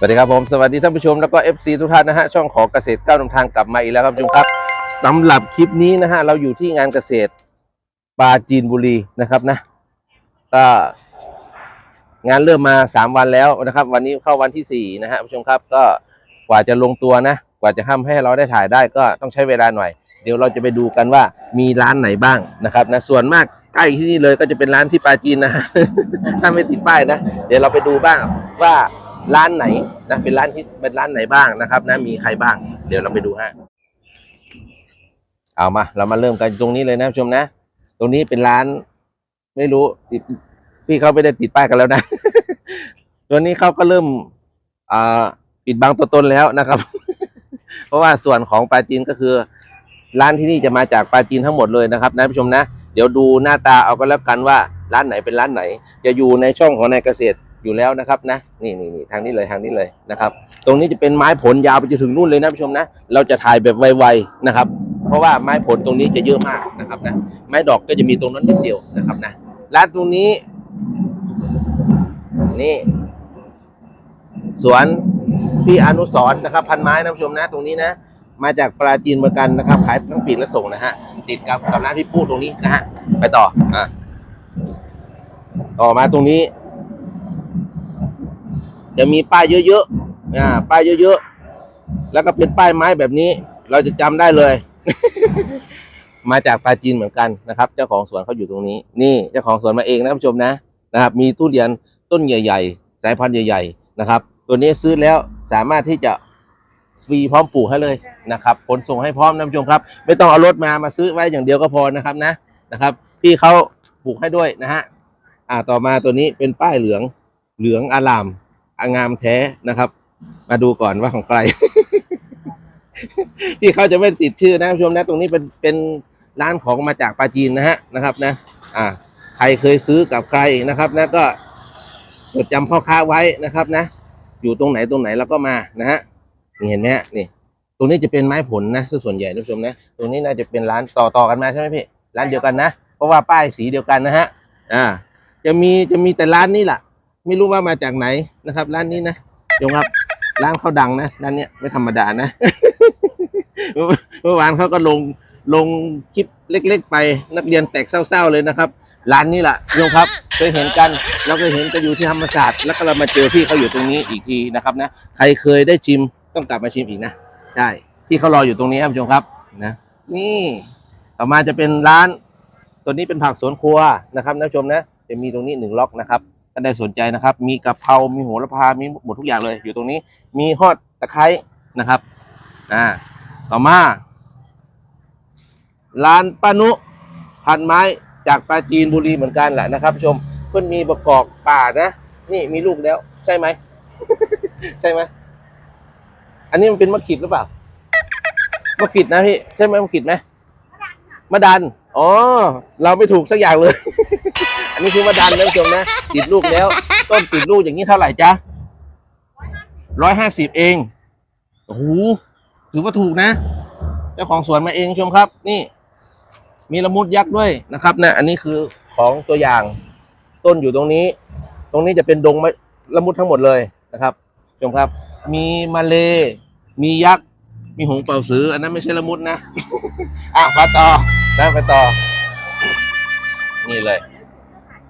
สวัสดีครับผมสวัสดีท่านผู้ชมแล้วก็ FC ทุกท่านนะฮะช่องของเกษตรก้าวนำทางกลับมาอีกแล้วครับทุกครับสำหรับคลิปนี้นะฮะเราอยู่ที่งานเกษตรปราจีนบุรีนะครับนะก็งานเริ่มมาสามวันแล้วนะครับ วันนี้เข้าวันที่สี่นะฮะผู้ชมครับก็กว่าจะลงตัวนะ กว่าจะทำให้เราได้ถ่ายได้ก็ต้องใช้เวลาหน่อย เดี๋ยวเราจะไปดูกันว่ามีร้านไหนบ้างนะครับนะส่วนมากใกล้ที่นี่เลยก็จะเป็นร้านที่ปาจีนนะถ้าไม่ติดป้ายนะ เดี๋ยวเราไปดูบ้างว่า ร้านไหนนะเป็นร้านที่เป็นร้านไหนบ้างนะครับนะมีใครบ้าง เดี๋ยวเราไปดูฮะเอามา เรามาเริ่มกันตรงนี้เลยนะชมนะ ตรงนี้เป็นร้าน ไม่รู้ติดพี่เขาไม่ได้ติดป้ายกันแล้วนะตัวนี้เขาก็เริ่มอ่าปิดบังตัวตนแล้วนะครับ เพราะว่าส่วนของปลาจีนก็คือ ร้านที่นี่จะมาจากปลาจีนทั้งหมดเลยนะครับนะผู้ชมนะ เดี๋ยวดูหน้าตาเอาก็แล้วกันว่าร้านไหนเป็นร้านไหน จะอยู่ในช่องของนายเกษตร อยู่แล้วนะครับนะนี่นี่นี่ทางนี้เลยทางนี้เลยนะครับ ตรงนี้จะเป็นไม้ผลยาวไปจนถึงนู่นเลยนะผู้ชมนะ เราจะถ่ายแบบไวๆนะครับ เพราะว่าไม้ผลตรงนี้จะเยอะมากนะครับนะไม้ดอกก็จะมีตรงนั้นนิดเดียวนะครับนะร้านตรงนี้ นี่ สวนพี่อนุสรนะครับ พันไม้นะผู้ชมนะ ตรงนี้นะมาจากปราจีนเหมือนกันนะครับขายทั้งปีกและส่งนะฮะติดกับกับร้านพี่พูดตรงนี้นะฮะไปต่ออะต่อมาตรงนี้ จะมีป้ายเยอะๆอ่าป้ายเยอะๆ แล้วก็เป็นป้ายไม้แบบนี้ เราจะจำได้เลย มาจากปาจีนเหมือนกันนะครับ เจ้าของสวนเขาอยู่ตรงนี้ นี่เจ้าของสวนมาเองนะผู้ชมนะนะครับ มีทุเรียนต้นใหญ่ ๆ สายพันธุ์ใหญ่ ๆ นะครับ ตัวนี้ซื้อแล้วสามารถที่จะฟรีพร้อมปลูกให้เลยนะครับขนส่งให้พร้อมนะผู้ชมครับ ไม่ต้องเอารถมามาซื้อไว้อย่างเดียวก็พอนะครับนะนะครับ พี่เขาปลูกให้ด้วยนะฮะอ่าต่อมาตัวนี้เป็นป้ายเหลืองเหลืองอาราม งามแท้นะครับ มาดูก่อนว่าของใครพี่เขาจะไม่ติดชื่อนะผู้ชมนะ ตรงนี้เป็นเป็นร้านของมาจากปาจีนนะฮะนะครับ นะ อ่า ใครเคยซื้อกับใครนะครับนะก็จดจำพ่อค้าไว้นะครับนะ อยู่ตรงไหนตรงไหนแล้วก็มานะฮะนี่เห็นไหมฮะนี่ ตรงนี้จะเป็นไม้ผลนะส่วนใหญ่ท่านผู้ชมนะ ตรงนี้น่าจะเป็นร้านต่อต่อกันมาใช่ไหมพี่ร้านเดียวกันนะ เพราะว่าป้ายสีเดียวกันนะฮะ อ่า จะมีจะมีแต่ร้านนี้แหละ ไม่รู้ว่ามาจากไหนนะครับ ร้านนี้นะยงครับร้านเขาดังนะร้านเนี้ยไม่ธรรมดานะเมื่อวานเขาก็ลงลงคลิปเล็ก ๆ ไปนักเรียนแตกเศร้าๆเลยนะครับร้านนี้แหละโยมครับเคยเห็นกันเราเคยเห็นกันอยู่ที่ธรรมศาสตร์แล้วก็เรามาเจอพี่เขาอยู่ตรงนี้อีกทีนะครับนะใครเคยได้ชิมต้องกลับมาชิมอีกนะใช่พี่เขารออยู่ตรงนี้ครับผู้ชมครับนะนี่ต่อมาจะเป็นร้าน ตัวนี้เป็นผักสวนครัวนะครับนผู้ชมนะจะมีตรงนี้หนึ่งล็อกนะครับ ท่านใดสนใจนะครับ มีกะเพรา มีโหระพา มีหมดทุกอย่างเลย อยู่ตรงนี้ มีฮอดตะไคร้นะครับ อ่า ต่อมา ร้านป้านุ พันไม้จากปราจีนบุรีเหมือนกันแหละนะครับผู้ชม เพื่อนมีประกอบป่านะ นี่มีลูกแล้ว ใช่ไหม ใช่ไหม อันนี้มันเป็นมะขิดหรือเปล่า มะขิดนะพี่ ใช่ไหมมะขิดไหมมะดัน อ๋อ เราไม่ถูกสักอย่างเลย อันนี้คือมะดันนะผู้ชมนะติดลูกแล้ว ต้นติดลูกอย่างนี้เท่าไหร่จ๊ะร้อยห้าสิบเองโอ้โหถือว่าถูกนะ เจ้าของสวนมาเองชมครับ นี่ มีละมุดยักษ์ด้วยนะครับนะอันนี้คือของตัวอย่างต้นอยู่ตรงนี้ ตรงนี้จะเป็นดงมะละมุดทั้งหมดเลยนะครับชมครับ มีมาเล มียักษ์มีหงเป่าสืออันนั้นไม่ใช่ละมุดนะอะมาต่อนะไปต่อ นี่เลย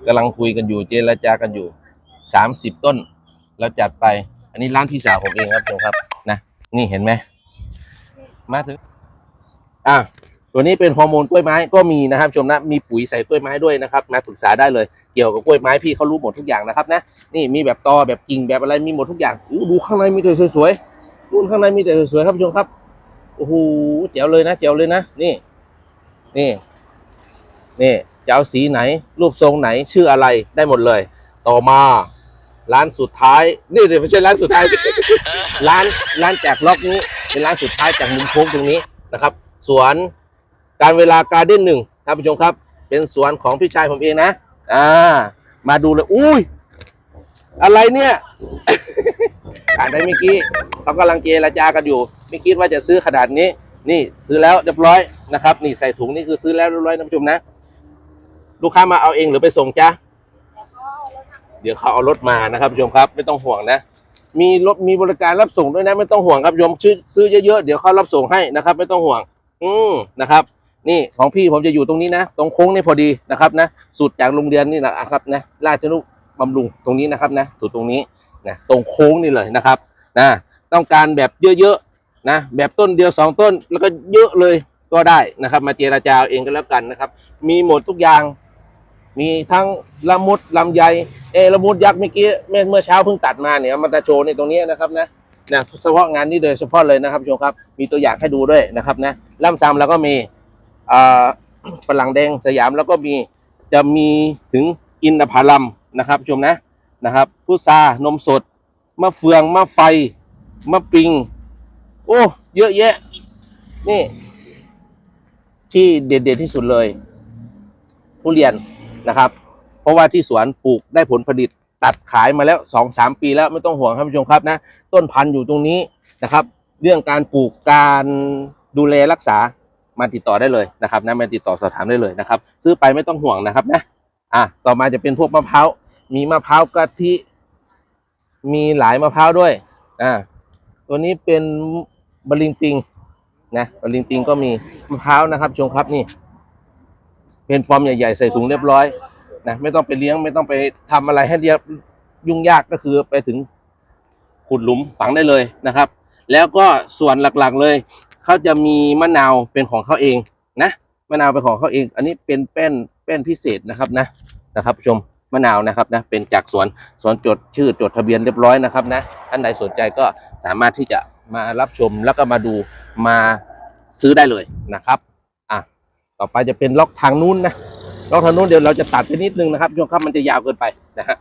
กำลังคุยกันอยู่เจรจากันอยู่สามสิบต้นเราจัดไป อันนี้ร้านพี่สาวผมเองครับชมครับนะนี่เห็นไหมมาถึง อะตัวนี้เป็นฮอร์โมนกล้วยไม้ก็มีนะครับชมนะมีปุ๋ยใส่กล้วยไม้ด้วยนะครับมาปรึกษาได้เลยเกี่ยวกับกล้วยไม้พี่เขารู้หมดทุกอย่างนะครับนะนี่มีแบบตอแบบกิ่งแบบอะไรมีหมดทุกอย่างอู้ดูข้างในมีแต่สวยๆดูข้างในมีแต่สวยๆครับชมครับโอ้โหเจ๋วเลยนะเจ๋วเลยนะนี่ นี่ นี่ จะเอาสีไหน รูปทรงไหนชื่ออะไรได้หมดเลย ต่อมาร้านสุดท้าย นี่เดี๋ยวไม่ใช่ร้านสุดท้าย ร้านร้านจากล็อกนี้ เป็นร้านสุดท้ายจากมุมโค้งตรงนี้นะครับ สวนการเวลาการเด้นหนึ่งท่านผู้ชมครับ เป็นสวนของพี่ชายผมเองนะอ่ามาดูเลยอุ้ยอะไรเนี่ยอ่านได้เมื่อกี้เขากำลังเจรจากันอยู่ ไม่คิดว่าจะซื้อขนาดนี้ นี่ซื้อแล้วเรียบร้อยนะครับ นี่ใส่ถุงนี่คือซื้อแล้วเรียบร้อยนะผู้ชมนะ ลูกค้ามาเอาเองหรือไปส่งจ้าเดี๋ยวเขาเอารถมานะครับผู้ชมครับ ไม่ต้องห่วงนะ มีรถมีบริการรับส่งด้วยนะ ไม่ต้องห่วงครับโยมซื้อซื้อเยอะๆเดี๋ยวเขารับส่งให้นะครับ ไม่ต้องห่วง อืมนะครับ นี่ของพี่ผมจะอยู่ตรงนี้นะ ตรงโค้งนี่พอดีนะครับนะสุดจากโรงเรียนนี่นะครับนะราชนุบำรุงตรงนี้นะครับนะสุดตรงนี้นะตรงโค้งนี่เลยนะครับนะต้องการแบบเยอะๆนะแบบต้นเดียวสองต้นแล้วก็เยอะเลยก็ได้นะครับ มาเจราจาเอาเองก็แล้วกันนะครับ มีหมดทุกอย่าง มีทั้งละมุดลำไยเออละมุดยักษ์เมื่อกี้เมื่อเช้าเพิ่งตัดมาเนี่ยเอามาตาโชว์ในตรงนี้นะครับนะนะเฉพาะงานนี้โดยเฉพาะเลยนะครับชมครับ มีตัวอย่างให้ดูด้วยนะครับนะล่ำซำแล้วก็มีฝรั่งแดงสยามแล้วก็มีจะมีถึงอินทผลัมนะครับชมนะนะครับพุทรานมสดมะเฟืองมะไฟมะปิง โอ้เยอะแยะ นี่ ที่เด็ดๆที่สุดเลยทุเรียน นะครับ เพราะว่าที่สวนปลูกได้ผลผลิตตัดขายมาแล้วสองสามปีแล้วไม่ต้องห่วงครับผู้ชมครับนะต้นพันธุ์อยู่ตรงนี้นะครับ เรื่องการปลูกการดูแลรักษามาติดต่อได้เลยนะครับนะมาติดต่อสอบถามได้เลยนะครับ ซื้อไปไม่ต้องห่วงนะครับนะอะต่อมาจะเป็นพวกมะพร้าวมีมะพร้าวกะทิมีหลายมะพร้าวด้วยอ่าตัวนี้เป็นบลิงปิงนะบลิงปิงก็มีมะพร้าวนะครับชมครับนี่ เป็นฟอร์มใหญ่ๆใส่ถุงเรียบร้อยนะไม่ต้องไปเลี้ยงไม่ต้องไปทำอะไรให้เรียบยุ่งยากก็คือไปถึงขุดหลุมฝังได้เลยนะครับ แล้วก็ส่วนหลักๆเลยเขาจะมีมะนาวเป็นของเขาเองนะมะนาวเป็นของเขาเอง อันนี้เป็นแป้นแป้นพิเศษนะครับนะนะครับผู้ชมมะนาวนะครับนะเป็นจากสวนสวนจดชื่อจดทะเบียนเรียบร้อยนะครับนะท่านใดสนใจก็สามารถที่จะมารับชมแล้วก็มาดูมาซื้อได้เลยนะครับอะ ต่อไปจะเป็นล็อกทางนู้นนะล็อกทางนู้นเดี๋ยวเราจะตัดไปนิดนึงนะครับช่วงครับมันจะยาวเกินไปนะฮะ